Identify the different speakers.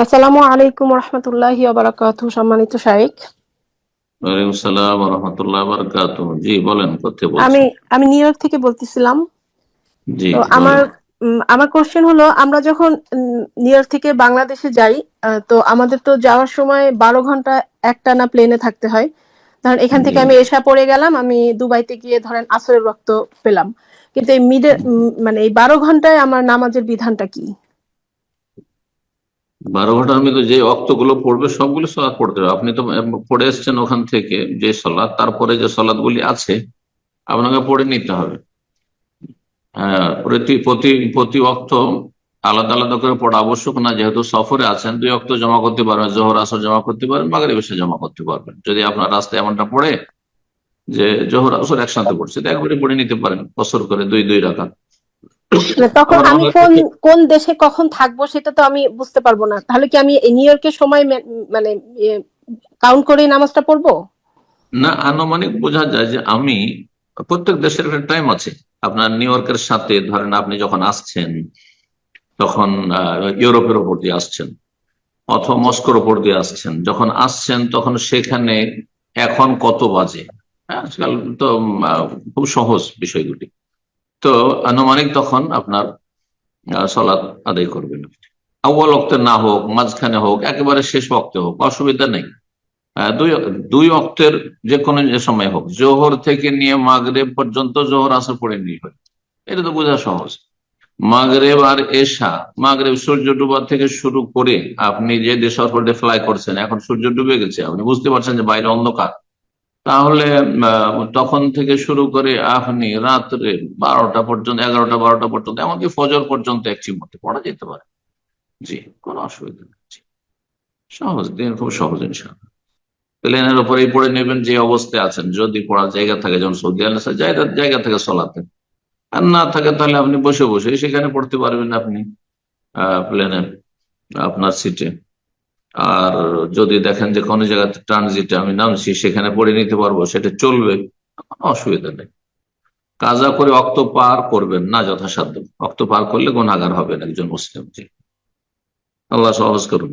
Speaker 1: আসসালামু আলাইকুম রহমতুল্লাহ বারাকাত সম্মানিত শাইখ
Speaker 2: ওয়ালাইকুম সালাম রহমতুল্লাহ বারকাত জি বলেন
Speaker 1: আমি আমি নিউ ইয়র্ক থেকে বলতেছিলাম। আমার আমার কোশ্চেন হলো আমরা যখন নিউ ইয়র্ক থেকে বাংলাদেশে যাই তো আমাদের তো যাওয়ার সময় বারো ঘণ্টা একটানা প্লেনে থাকতে হয়। ধরেন এখান থেকে আমি এসা পড়ে গেলাম আমি দুবাইতে গিয়ে ধরেন আসরের রক্ত পেলাম। কিন্তু এই মিডে মানে এই বারো ঘন্টায় আমার নামাজের বিধানটা কি?
Speaker 2: বারো ঘণ্টার মধ্যে যে অক্তগুলো পড়বে, সবগুলো সলাদ পড়তে হবে। আপনি তো পড়ে এসছেন ওখান থেকে যে সলাদ তারপরে যে সলাৎ গুলি আছে, আপনাকে পড়ে নিতে হবে। হ্যাঁ প্রতি প্রতি প্রতি অক্ত আলাদা আলাদা করে পড়া আবশ্যক না, যেহেতু সফরে আছেন, দুই অক্ত জমা করতে পারবেন, জোহর আসর জমা করতে পারবেন মাগরে বেশি জমা করতে পারবেন। যদি আপনার রাস্তায় এমনটা পড়ে যে জোহর আসর একসাথে পড়ছে একবারে পড়ে নিতে পারেন বছর করে দুই দুই রাখা
Speaker 1: তখন আমি কোন কোন দেশে কখন থাকব সেটা তো আমি বুঝতে পারব না। তাহলে কি আমি নিউ ইয়র্কের সময় মানে কাউন্ট করে নামাজটা পড়ব?
Speaker 2: না আনুমানিক বোঝা যায় যে আমি প্রত্যেক দেশের একটা টাইম আছে। আপনার নিউ ইয়র্কের সাথে ধরেন আপনি যখন আসছেন তখন ইউরোপের ওপর দিয়ে আসছেন অথবা মস্কোর ওপর দিয়ে আসছেন। যখন আসছেন তখন সেখানে এখন কত বাজে? হ্যাঁ, আজকাল তো খুব সহজ বিষয়গুলি তো আনুমানিক তখন আপনার সলাৎ আদায় করবেন আউ্বাল অক্তে না হোক, মাঝখানে হোক, একেবারে শেষ অক্তে হোক, অসুবিধা নেই। দুই অক্তের যে কোনো সময় হোক, জোহর থেকে নিয়ে মাগরেব পর্যন্ত জোহর আসর পড়ে নিয়ে হয়। এটা তো বোঝা সহজ। মাগরেব আর এশা, মাগরেব সূর্য ডুবা থেকে শুরু করে আপনি যে দেশ ফ্লাই করছেন, এখন সূর্য ডুবে গেছে, আপনি বুঝতে পারছেন যে বাইরে অন্ধকার। তাহলে তখন থেকে শুরু করে আপনি রাত্রে বারোটা পর্যন্ত, এগারোটা বারোটা পর্যন্ত, এমনকি ফজর পর্যন্ত একটি মধ্যে পড়া যেতে পারে। জি, কোনো অসুবিধা নেই। সহজ, দিন খুব সহজ ইনশাআল্লাহ। প্লেনের উপরেই পড়ে নেবেন যে অবস্থায় আছেন। যদি পড়ার জায়গা থাকে, যেমন সৌদি আরব জায়গা জায়গা থেকে চলাতে আর না থাকে, তাহলে আপনি বসে বসে, সেখানে পড়তে পারবেন আপনি, আহ প্লেনে আপনার সিটে আর যদি দেখেন যে কোনো জায়গাতে ট্রানজিটে আমি নামছি, সেখানে পড়ে নিতে পারব, সেটা চলবে অসুবিধা নেই। কাজা করে অক্ত পার করবেন না যথাসাধ্য। অক্ত পার করলে গুণাগার হবেন একজন মুসলিম আল্লাহ সহজ করুন।